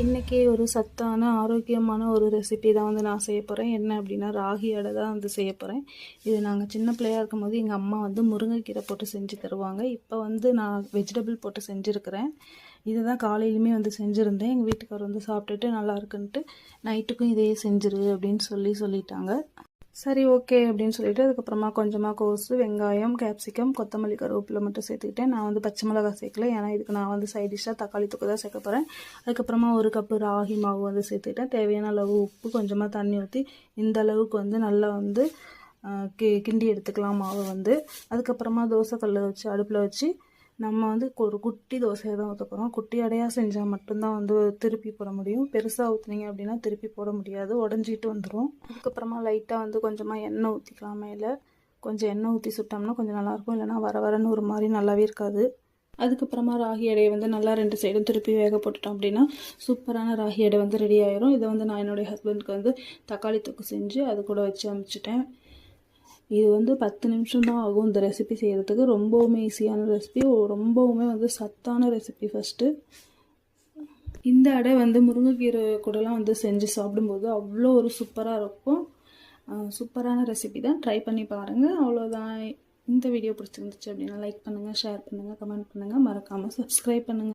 இன்றைக்கி ஒரு சத்தான ஆரோக்கியமான ஒரு ரெசிபி தான் வந்து நான் செய்ய போகிறேன் என்ன அப்படின்னா ராகி அடை தான் வந்து செய்ய போகிறேன் இது நாங்கள் சின்ன பிள்ளையா இருக்கும்போது எங்கள் அம்மா வந்து முருங்கைக்கீரை போட்டு செஞ்சு தருவாங்க. இப்போ வந்து நான் வெஜிடபிள் போட்டு செஞ்சுருக்கிறேன். இதை தான் காலையிலுமே வந்து செஞ்சுருந்தேன். எங்கள் வீட்டுக்காரர் வந்து சாப்பிட்டுட்டு நல்லா இருக்குன்ட்டு நைட்டுக்கும் இதையே செஞ்சிரு அப்படின்னு சொல்லி சொல்லிட்டாங்க. சரி ஓகே அப்படின்னு சொல்லிட்டு அதுக்கப்புறமா கொஞ்சமாக கோஸு வெங்காயம் கேப்சிகம் கொத்தமல்லி கருவேப்பிலை மட்டும் சேர்த்துக்கிட்டேன். நான் வந்து பச்சை மிளகாய் சேர்க்கல. ஏன்னா இதுக்கு நான் வந்து சைட் டிஷ்ஷாக தக்காளி தொக்கு தான் சேர்க்க போகிறேன் அதுக்கப்புறமா ஒரு கப்பு ராகி மாவு வந்து சேர்த்துக்கிட்டேன். தேவையான அளவு உப்பு கொஞ்சமாக தண்ணி ஊற்றி இந்த அளவுக்கு வந்து நல்லா வந்து கி கிண்டி எடுத்துக்கலாம் மாவை வந்து. அதுக்கப்புறமா தோசைக்கல்லை வச்சு அடுப்பில் வச்சு நம்ம வந்து ஒரு குட்டி தோசையை தான் ஊற்ற போகிறோம் குட்டி அடையாக செஞ்சால் மட்டும்தான் வந்து திருப்பி போட முடியும். பெருசாக ஊற்றுனீங்க அப்படின்னா திருப்பி போட முடியாது. உடஞ்சிட்டு வந்துடும் அதுக்கப்புறமா லைட்டாக வந்து கொஞ்சமாக எண்ணெய் ஊற்றிக்கலாம் மேலே கொஞ்சம் எண்ணெய் ஊற்றி சுட்டோம்னா கொஞ்சம் நல்லாயிருக்கும். இல்லைன்னா வர வரன்னு ஒரு மாதிரி நல்லாவே இருக்காது. அதுக்கப்புறமா ராகி எடையை வந்து நல்லா ரெண்டு சைடும் திருப்பி வேக போட்டுட்டோம் அப்படின்னா சூப்பரான ராகி எடை வந்து ரெடி ஆயிரும். இதை வந்து நான் என்னுடைய ஹஸ்பண்ட்க்கு வந்து தக்காளி தொக்கு செஞ்சு அது கூட வச்சு அனுப்பிச்சிட்டேன் இது வந்து பத்து நிமிஷம் தான் ஆகும் இந்த ரெசிபி செய்கிறதுக்கு ரொம்பவுமே ஈஸியான ரெசிபி ரொம்பவுமே வந்து சத்தான ரெசிபி ஃபஸ்ட்டு இந்த அடை வந்து முருங்கைக்கீரை கூடலாம் வந்து செஞ்சு சாப்பிடும்போது அவ்வளோ ஒரு சூப்பராக இருக்கும். சூப்பரான ரெசிபி தான். ட்ரை பண்ணி பாருங்கள் அவ்வளோதான் இந்த வீடியோ பிடிச்சிருந்துச்சு அப்படின்னா லைக் பண்ணுங்கள் ஷேர் பண்ணுங்கள் கமெண்ட் பண்ணுங்கள் மறக்காமல் சப்ஸ்கிரைப் பண்ணுங்கள்